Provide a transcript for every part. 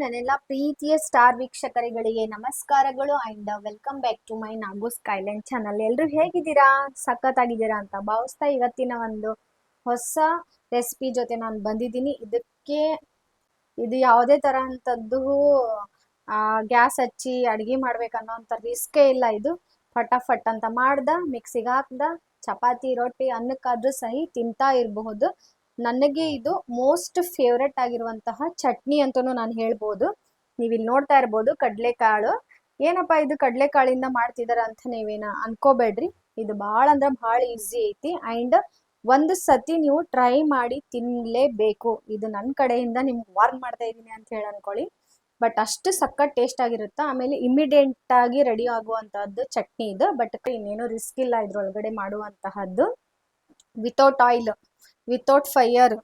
ನನ್ನೆಲ್ಲ ಪ್ರೀತಿಯ ಸ್ಟಾರ್ ವೀಕ್ಷಕರುಗಳಿಗೆ ನಮಸ್ಕಾರಗಳು and welcome back to my Nagu skyline channel ಎಲ್ಲರೂ ಹೇಗಿದ್ದೀರಾ? ಸಖತ್ತಾಗಿದ್ದೀರಾ ಅಂತ ಭಾವಿಸ್ತಾ ಇವತ್ತಿನ ಒಂದು ಹೊಸ ರೆಸಿಪಿ ಜೊತೆ ನಾನು ಬಂದಿದ್ದೀನಿ. ಇದಕ್ಕೆ ಇದು ಯಾವುದೇ ತರಹಂಥದ್ದು ಗ್ಯಾಸ್ ಹಚ್ಚಿ ಅಡುಗೆ ಮಾಡ್ಬೇಕನ್ನೋಂಥ ರಿಸ್ಕೇ ಇಲ್ಲ ಇದು. ಫಟಾಫಟ್ ಅಂತ ಮಾಡ್ದ ಮಿಕ್ಸಿಗೆ ಹಾಕ್ದ, ಚಪಾತಿ, ರೊಟ್ಟಿ ಅನ್ನಕ್ಕಾದ್ರೂ ಸಹಿ ತಿಂತಾ ಇರಬಹುದು. ನನಗೆ ಇದು ಮೋಸ್ಟ್ ಫೇವ್ರೆಟ್ ಆಗಿರುವಂತಹ ಚಟ್ನಿ ಅಂತಲೂ ನಾನು ಹೇಳ್ಬೋದು. ನೀವು ಇಲ್ಲಿ ನೋಡ್ತಾ ಇರ್ಬೋದು ಕಡಲೆಕಾಳು. ಏನಪ್ಪ ಇದು ಕಡಲೆಕಾಳಿಂದ ಮಾಡ್ತಿದಾರ ಅಂತ ನೀವೇನ ಅನ್ಕೋಬೇಡ್ರಿ. ಇದು ಭಾಳ ಅಂದ್ರೆ ಭಾಳ ಈಸಿ ಐತಿ ಅಂಡ್ ಒಂದು ಸತಿ ನೀವು ಟ್ರೈ ಮಾಡಿ ತಿನ್ನಲೇಬೇಕು ಇದು ನನ್ನ ಕಡೆಯಿಂದ ನಿಮ್ಗೆ ವಾರ್ನ್ ಮಾಡ್ತಾ ಇದ್ದೀನಿ ಅಂತ ಹೇಳಿ ಅನ್ಕೊಳ್ಳಿ. ಬಟ್ ಅಷ್ಟು ಸಕ್ಕತ್ ಟೇಸ್ಟ್ ಆಗಿರುತ್ತೆ? ಆಮೇಲೆ ಇಮಿಡಿಯೆಂಟ್ ಆಗಿ ರೆಡಿ ಆಗುವಂತಹದ್ದು ಚಟ್ನಿ ಇದು. ಬಟ್ ಇನ್ನೇನು ರಿಸ್ಕ್ ಇಲ್ಲ ಇದ್ರೊಳಗಡೆ ಮಾಡುವಂತಹದ್ದು. ವಿತೌಟ್ ಆಯಿಲ್ ವಿತೌಟ್ ಫೈಯರ್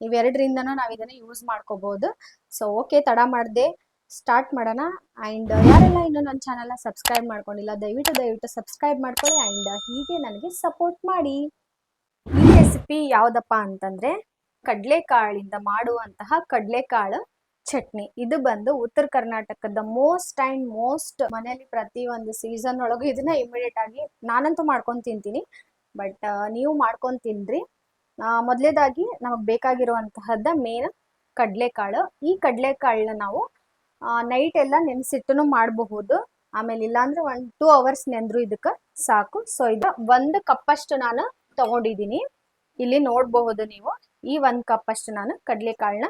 ಇವೆರಡರಿಂದನೂ ನಾವು ಇದನ್ನ ಯೂಸ್ ಮಾಡ್ಕೋಬಹುದು ಸೊ ಓಕೆ ತಡ ಮಾಡದೆ ಸ್ಟಾರ್ಟ್ ಮಾಡೋಣ. ಆ್ಯಂಡ್ ಯಾರೆಲ್ಲ ಇನ್ನೂ ನನ್ನ ಚಾನಲ್ನ ಸಬ್ಸ್ಕ್ರೈಬ್ ಮಾಡ್ಕೊಂಡಿಲ್ಲ, ದಯವಿಟ್ಟು ದಯವಿಟ್ಟು ಸಬ್ಸ್ಕ್ರೈಬ್ ಮಾಡ್ಕೊಳ್ಳಿ. ಆ್ಯಂಡ್ ಹೀಗೆ ನನಗೆ ಸಪೋರ್ಟ್ ಮಾಡಿ. ಈ ರೆಸಿಪಿ ಯಾವುದಪ್ಪ ಅಂತಂದ್ರೆ, ಕಡಲೆಕಾಳಿಂದ ಮಾಡುವಂತಹ ಕಡಲೆಕಾಳು ಚಟ್ನಿ. ಇದು ಬಂದು ಉತ್ತರ ಕರ್ನಾಟಕದ ಮೋಸ್ಟ್ ಆ್ಯಂಡ್ ಮೋಸ್ಟ್ ಮನೆಯಲ್ಲಿ ಪ್ರತಿ ಒಂದು ಸೀಸನ್ ಒಳಗೂ ಇದನ್ನ ಇಮಿಡಿಯೇಟ್ ಆಗಿ ನಾನಂತೂ ಮಾಡ್ಕೊಂಡು ತಿಂತೀನಿ. ಬಟ್ ನೀವು ಮಾಡ್ಕೊಂಡು ತಿನ್ರಿ ಮೊದಲೇದಾಗಿ ನಮಗೆ ಬೇಕಾಗಿರುವಂತಹದ್ದ ಮೇನ್ ಕಡಲೆಕಾಳು. ಈ ಕಡಲೆಕಾಳನ್ನ ನಾವು ನೈಟ್ ಎಲ್ಲ ನೆನೆಸಿಟ್ಟು ಮಾಡಬಹುದು. ಆಮೇಲೆ ಇಲ್ಲಾಂದ್ರೆ ಒನ್ ಟೂ ಅವರ್ಸ್ ನೆಂದ್ರು ಇದಕ್ಕೆ ಸಾಕು. ಸೊ ಇದು ಒಂದು ಕಪ್ಪಷ್ಟು ನಾನು ತಗೊಂಡಿದ್ದೀನಿ ಇಲ್ಲಿ ನೋಡಬಹುದು ನೀವು. ಈ ಒಂದು ಕಪ್ಪಷ್ಟು ನಾನು ಕಡಲೆಕಾಳನ್ನ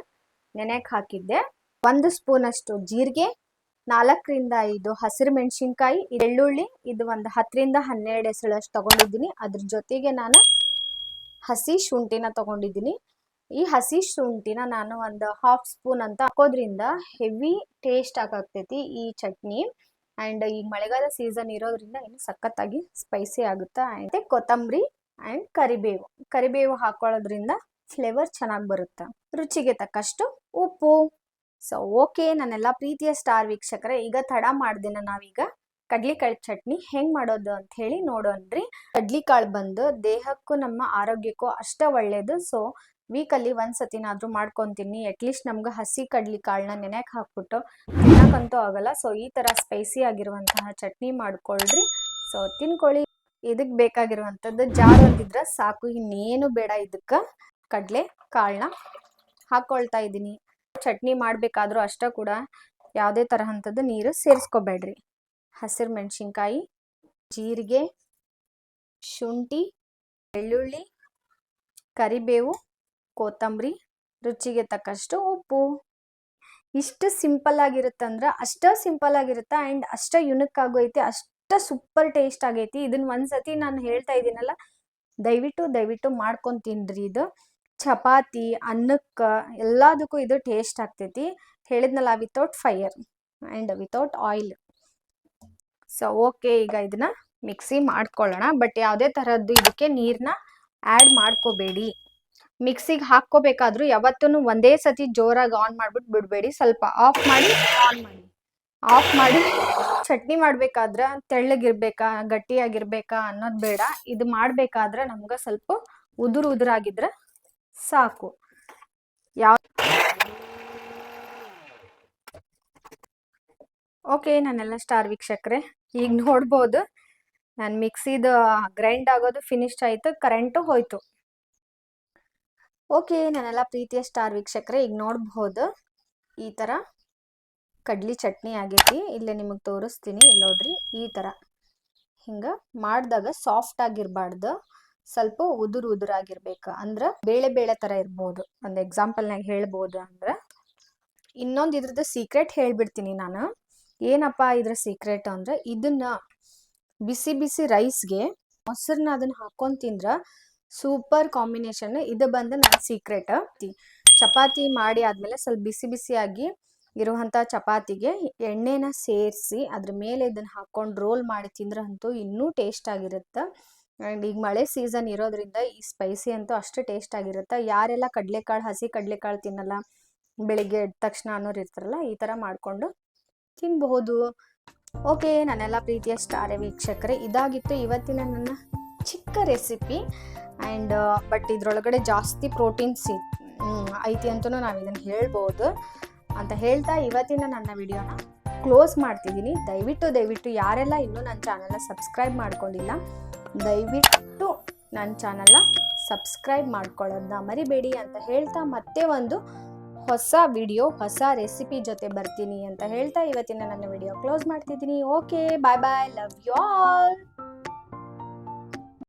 ನೆನೆಯಕ್ಕೆ ಹಾಕಿದ್ದೆ. ಒಂದು ಸ್ಪೂನ್ ಅಷ್ಟು ಜೀರಿಗೆ ನಾಲ್ಕರಿಂದ ಐದು ಹಸಿರು ಮೆಣಸಿನ್ಕಾಯಿ ಬೆಳ್ಳುಳ್ಳಿ ಇದು ಒಂದು ಹತ್ತರಿಂದ ಹನ್ನೆರಡು ಹೆಸಳಷ್ಟು ತಗೊಂಡಿದ್ದೀನಿ. ಅದ್ರ ಜೊತೆಗೆ ನಾನು ಹಸಿ ಶುಂಠಿನ ತಗೊಂಡಿದ್ದೀನಿ. ಈ ಹಸಿ ಶುಂಠಿನ ನಾನು ಒಂದು ಹಾಫ್ ಸ್ಪೂನ್ ಅಂತ ಹಾಕೋದ್ರಿಂದ ಹೆವಿ ಟೇಸ್ಟ್ ಆಗಾಗ್ತೈತಿ ಈ ಚಟ್ನಿ. ಆ್ಯಂಡ್ ಈ ಮಳೆಗಾಲ ಸೀಸನ್ ಇರೋದ್ರಿಂದ ಇನ್ನು ಸಖತ್ತಾಗಿ ಸ್ಪೈಸಿ ಆಗುತ್ತೆ. ಆ್ಯಂಡ್ ಕೊತ್ತಂಬರಿ ಆ್ಯಂಡ್ ಕರಿಬೇವು. ಕರಿಬೇವು ಹಾಕೊಳ್ಳೋದ್ರಿಂದ ಫ್ಲೇವರ್ ಚೆನ್ನಾಗಿ ಬರುತ್ತೆ. ರುಚಿಗೆ ತಕ್ಕಷ್ಟು ಉಪ್ಪು. ಸೊ ಓಕೆ ನನ್ನೆಲ್ಲ ಪ್ರೀತಿಯ ಸ್ಟಾರ್ ವೀಕ್ಷಕರೇ, ಈಗ ತಡ ಮಾಡ್ದೇನ ನಾವೀಗ ಕಡ್ಲಿಕಾಳು ಚಟ್ನಿ ಹೆಂಗ್ ಮಾಡೋದು ಅಂತ ಹೇಳಿ ನೋಡೋಣ್ರಿ. ಕಡ್ಲಿಕಾಳು ಬಂದು ದೇಹಕ್ಕೂ ನಮ್ಮ ಆರೋಗ್ಯಕ್ಕೂ ಅಷ್ಟ ಒಳ್ಳೇದು. ಸೊ ವೀಕಲ್ಲಿ ಒಂದು ಸತಿನಾದ್ರೂ ಮಾಡ್ಕೊತೀನಿ. ಅಟ್ಲೀಸ್ಟ್ ನಮ್ಗೆ ಹಸಿ ಕಡ್ಲಿಕಾಳನ್ನ ನೆನೆಯಕ್ಕೆ ಹಾಕ್ಬಿಟ್ಟು ತಿನ್ನಕ್ಕಂತೂ ಆಗಲ್ಲ. ಸೊ ಈ ಥರ ಸ್ಪೈಸಿ ಆಗಿರುವಂತಹ ಚಟ್ನಿ ಮಾಡ್ಕೊಳ್ರಿ. ಸೊ ತಿನ್ಕೊಳ್ಳಿ. ಇದಕ್ಕೆ ಬೇಕಾಗಿರುವಂಥದ್ದು ಜಾರ್ ಒಂದಿದ್ರೆ ಸಾಕು. ಇನ್ನೇನು ಬೇಡ ಇದಕ್ಕೆ. ಕಡಲೆ ಕಾಳನ್ನ ಹಾಕ್ಕೊಳ್ತಾ ಇದ್ದೀನಿ. ಚಟ್ನಿ ಮಾಡಬೇಕಾದ್ರೂ ಅಷ್ಟ ಕೂಡ ಯಾವುದೇ ತರಹಂಥದ್ದು ನೀರು ಸೇರಿಸ್ಕೋಬೇಡ್ರಿ. ಹಸಿರು ಮೆಣಸಿನ್ಕಾಯಿ, ಜೀರಿಗೆ, ಶುಂಠಿ, ಬೆಳ್ಳುಳ್ಳಿ, ಕರಿಬೇವು, ಕೊತ್ತಂಬರಿ, ರುಚಿಗೆ ತಕ್ಕಷ್ಟು ಉಪ್ಪು. ಇಷ್ಟು ಸಿಂಪಲ್ ಆಗಿರುತ್ತಂದ್ರೆ ಅಷ್ಟ ಸಿಂಪಲ್ ಆಗಿರುತ್ತೆ ಆ್ಯಂಡ್ ಅಷ್ಟ ಯುನಕ್ ಆಗೋಯ್ತಿ, ಅಷ್ಟ ಸೂಪರ್ ಟೇಸ್ಟ್ ಆಗೈತಿ. ಇದನ್ನ ಒಂದ್ಸತಿ ನಾನು ಹೇಳ್ತಾ ಇದ್ದೀನಲ್ಲ, ದಯವಿಟ್ಟು ದಯವಿಟ್ಟು ಮಾಡ್ಕೊಂಡು ತಿನ್ರಿ ಇದು. ಚಪಾತಿ, ಅನ್ನಕ್ಕೆ ಎಲ್ಲದಕ್ಕೂ ಇದು ಟೇಸ್ಟ್ ಆಗ್ತೈತಿ. ಹೇಳಿದ್ನಲ್ಲ without fire and without oil so okay ಈಗ ಇದನ್ನ ಮಿಕ್ಸಿ ಮಾಡ್ಕೊಳ್ಳೋಣ. ಬಟ್ ಯಾವುದೇ ಥರದ್ದು ಇದಕ್ಕೆ ನೀರನ್ನ ಆ್ಯಡ್ ಮಾಡ್ಕೋಬೇಡಿ. ಮಿಕ್ಸಿಗೆ ಹಾಕ್ಕೋಬೇಕಾದ್ರೂ ಯಾವತ್ತೂ ಒಂದೇ ಸತಿ ಜೋರಾಗಿ ಆನ್ ಮಾಡ್ಬಿಟ್ಟು ಬಿಡಬೇಡಿ. ಸ್ವಲ್ಪ ಆಫ್ ಮಾಡಿ ಆನ್ ಮಾಡಿ. ಆಫ್ ಮಾಡಿ, ಚಟ್ನಿ ಮಾಡ್ಬೇಕಾದ್ರೆ ತೆಳ್ಳಗಿರ್ಬೇಕಾ, ಗಟ್ಟಿಯಾಗಿರ್ಬೇಕಾ ಅನ್ನೋದು ಬೇಡ. ಇದು ಮಾಡಬೇಕಾದ್ರೆ ನಮ್ಗೆ ಸ್ವಲ್ಪ ಉದುರು ಉದುರಾಗಿದ್ರೆ ಸಾಕು. ಯಾವ ಓಕೆ, ನಾನೆಲ್ಲ ಸ್ಟಾರ್ ವೀಕ್ಷಕ್ರೆ. ಈಗ ನೋಡ್ಬೋದು. ನಾನು ಮಿಕ್ಸಿದು ಗ್ರೈಂಡ್ ಆಗೋದು ಫಿನಿಶ್ ಆಯಿತು ಕರೆಂಟು ಹೋಯ್ತು. ಓಕೆ, ನಾನೆಲ್ಲ ಪ್ರೀತಿಯ ಸ್ಟಾರ್ ವೀಕ್ಷಕ್ರೆ, ಈಗ ನೋಡ್ಬೋದು. ಈ ಥರ ಕಡ್ಲಿ ಚಟ್ನಿ ಆಗೈತಿ. ಇಲ್ಲೇ ನಿಮಗೆ ತೋರಿಸ್ತೀನಿ ನೋಡ್ರಿ ಈ ಥರ ಹಿಂಗೆ ಮಾಡಿದಾಗ ಸಾಫ್ಟ್ ಆಗಿರಬಾರ್ದು. ಸ್ವಲ್ಪ ಉದುರು ಉದುರಾಗಿರ್ಬೇಕು. ಅಂದ್ರ ಬೇಳೆ ಬೇಳೆ ತರ ಇರ್ಬೋದು. ಒಂದು ಎಕ್ಸಾಂಪಲ್ನಾಗ ಹೇಳ್ಬೋದು ಅಂದ್ರ, ಇನ್ನೊಂದು ಇದ್ರದ್ದು ಸೀಕ್ರೆಟ್ ಹೇಳ್ಬಿಡ್ತೀನಿ ನಾನು. ಏನಪ್ಪ ಇದ್ರ ಸೀಕ್ರೆಟ್ ಅಂದ್ರೆ, ಇದನ್ನ ಬಿಸಿ ಬಿಸಿ ರೈಸ್ಗೆ ಮೊಸರನ್ನ ಅದನ್ನ ಹಾಕೊಂಡ್ ತಿಂದ್ರ ಸೂಪರ್ ಕಾಂಬಿನೇಷನ್ ಇದು ಬಂದು ನನ್ನ ಸೀಕ್ರೆಟ್ ಚಪಾತಿ ಮಾಡಿ ಆದ್ಮೇಲೆ ಸ್ವಲ್ಪ ಬಿಸಿ ಬಿಸಿಯಾಗಿ ಇರುವಂಥ ಚಪಾತಿಗೆ ಎಣ್ಣೆನ ಸೇರಿಸಿ ಅದ್ರ ಮೇಲೆ ಇದನ್ನ ಹಾಕೊಂಡು ರೋಲ್ ಮಾಡಿ ತಿಂದ್ರಂತೂ ಇನ್ನೂ ಟೇಸ್ಟ್ ಆಗಿರುತ್ತೆ. ಆ್ಯಂಡ್ ಈಗ ಮಳೆ ಸೀಸನ್ ಇರೋದ್ರಿಂದ ಈ ಸ್ಪೈಸಿ ಅಂತೂ ಅಷ್ಟು ಟೇಸ್ಟ್ ಆಗಿರುತ್ತೆ? ಯಾರೆಲ್ಲ ಕಡಲೆಕಾಳು, ಹಸಿ ಕಡಲೆಕಾಳು ತಿನ್ನಲ್ಲ, ಬೆಳಿಗ್ಗೆ ಎದ್ದ ತಕ್ಷಣ ಅನ್ನೋರು ಇರ್ತಾರಲ್ಲ, ಈ ಥರ ಮಾಡಿಕೊಂಡು ತಿನ್ನಬಹುದು ಓಕೆ ನನ್ನೆಲ್ಲ ಪ್ರೀತಿಯ ಸ್ಟಾರೆ ವೀಕ್ಷಕರೇ, ಇದಾಗಿತ್ತು ಇವತ್ತಿನ ನನ್ನ ಚಿಕ್ಕ ರೆಸಿಪಿ ಆ್ಯಂಡ್ ಬಟ್ ಇದರೊಳಗಡೆ ಜಾಸ್ತಿ ಪ್ರೋಟೀನ್ಸ್ ಐತಿ ಅಂತಲೂ ನಾವು ಇದನ್ನು ಹೇಳ್ಬೋದು. ಅಂತ ಹೇಳ್ತಾ ಇವತ್ತಿನ ನನ್ನ ವಿಡಿಯೋನ ಕ್ಲೋಸ್ ಮಾಡ್ತಿದ್ದೀನಿ. ದಯವಿಟ್ಟು ದಯವಿಟ್ಟು ಯಾರೆಲ್ಲ ಇನ್ನೂ ನನ್ನ ಚಾನಲ್ನ ಸಬ್ಸ್ಕ್ರೈಬ್ ಮಾಡ್ಕೊಂಡಿಲ್ಲ ದಯವಿಟ್ಟು ನನ್ನ ಚಾನಲ್ನ ಸಬ್ಸ್ಕ್ರೈಬ್ ಮಾಡ್ಕೊಳ್ಳೋದನ್ನ ಮರಿಬೇಡಿ ಅಂತ ಹೇಳ್ತಾ ಮತ್ತೆ ಒಂದು ಹೊಸ ವಿಡಿಯೋ, ಹೊಸ ರೆಸಿಪಿ ಜೊತೆ ಬರ್ತೀನಿ ಅಂತ ಹೇಳ್ತಾ ಇವತ್ತಿನ ನನ್ನ ವಿಡಿಯೋ ಕ್ಲೋಸ್ ಮಾಡ್ತಿದ್ದೀನಿ. Okay bye bye love you all